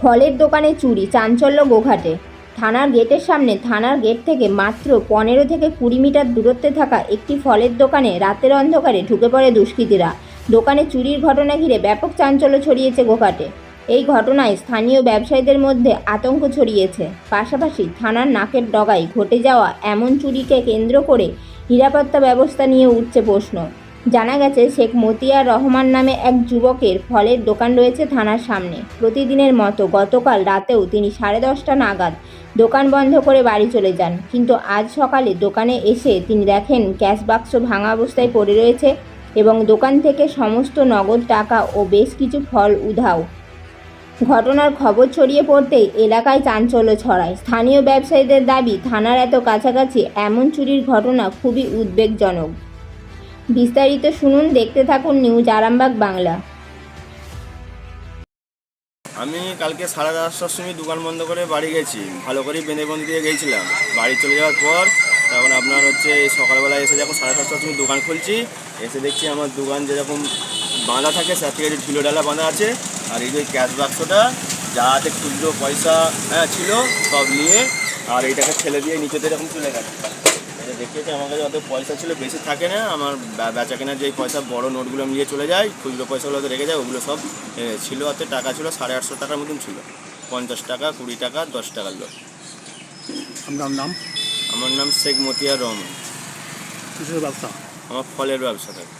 ফলের দোকানে চুরি, চাঞ্চল্য গোঘাটে। থানার গেটের সামনে, থানার গেট থেকে মাত্র পনেরো থেকে কুড়ি মিটার দূরত্বে থাকা একটি ফলের দোকানে রাতের অন্ধকারে ঢুকে পড়ে দুষ্কৃতীরা। দোকানে চুরির ঘটনা ঘিরে ব্যাপক চাঞ্চল্য ছড়িয়েছে গোঘাটে। এই ঘটনায় স্থানীয় ব্যবসায়ীদের মধ্যে আতঙ্ক ছড়িয়েছে। পাশাপাশি থানার নাকের ডগায় ঘটে যাওয়া এমন চুরিকে কেন্দ্র করে নিরাপত্তা ব্যবস্থা নিয়ে উঠছে প্রশ্ন। জানা গেছে, শেখ মতিয়ার রহমান নামে এক যুবকের ফলের দোকান রয়েছে থানার সামনে। প্রতিদিনের মতো গতকাল রাতেও তিনি সাড়ে দশটা নাগাদ দোকান বন্ধ করে বাড়ি চলে যান। কিন্তু আজ সকালে দোকানে এসে তিনি দেখেন, ক্যাশ বাক্স ভাঙা অবস্থায় পড়ে রয়েছে এবং দোকান থেকে সমস্ত নগদ টাকা ও বেশ কিছু ফল উধাও। ঘটনার খবর ছড়িয়ে পড়তেই এলাকায় চাঞ্চল্য ছড়ায়। স্থানীয় ব্যবসায়ীদের দাবি, থানার এত কাছাকাছি এমন চুরির ঘটনা খুবই উদ্বেগজনক। বিস্তারিত শুনুন, দেখতে থাকুন নিউজ আরামবাগ বাংলা। আমি কালকে সাড়ে দশটার সময় দোকান বন্ধ করে বাড়ি গেছি। ভালো করেই বেঁধে বন্ধ দিয়ে গেছিলাম। বাড়ি চলে যাওয়ার পর তখন আপনার হচ্ছে সকালবেলা এসে যখন সাড়ে দশটার সময় দোকান খুলছি, এসে দেখছি আমার দোকান যেরকম বাঁধা থাকে, তার থেকে একটু ঢিলো ডালা বাঁধা আছে, আর এই যে ক্যাশ বাক্সটা, যা আছে খুচরো পয়সা হ্যাঁ ছিল, সব নিয়ে আর এইটাকে ঠেলে দিয়ে নিচেতে এরকম চলে গেছে এটা দেখিয়েছে আমার কাছে অত পয়সা ছিল বেশি থাকে না। আমার বেচা কেনার যে পয়সা বড় নোটগুলো নিয়ে চলে যায় খুচরো পয়সাগুলো তো রেখে যায় ওগুলো সব ছিল অত টাকা ছিল সাড়ে আটশো টাকার মতন ছিল। পঞ্চাশ টাকা কুড়ি টাকা দশ টাকার লোক। আপনার নাম? আমার নাম শেখ মতিয়ার রহমান। কিসের ব্যবসা? আমার ফলের ব্যবসা থাকে।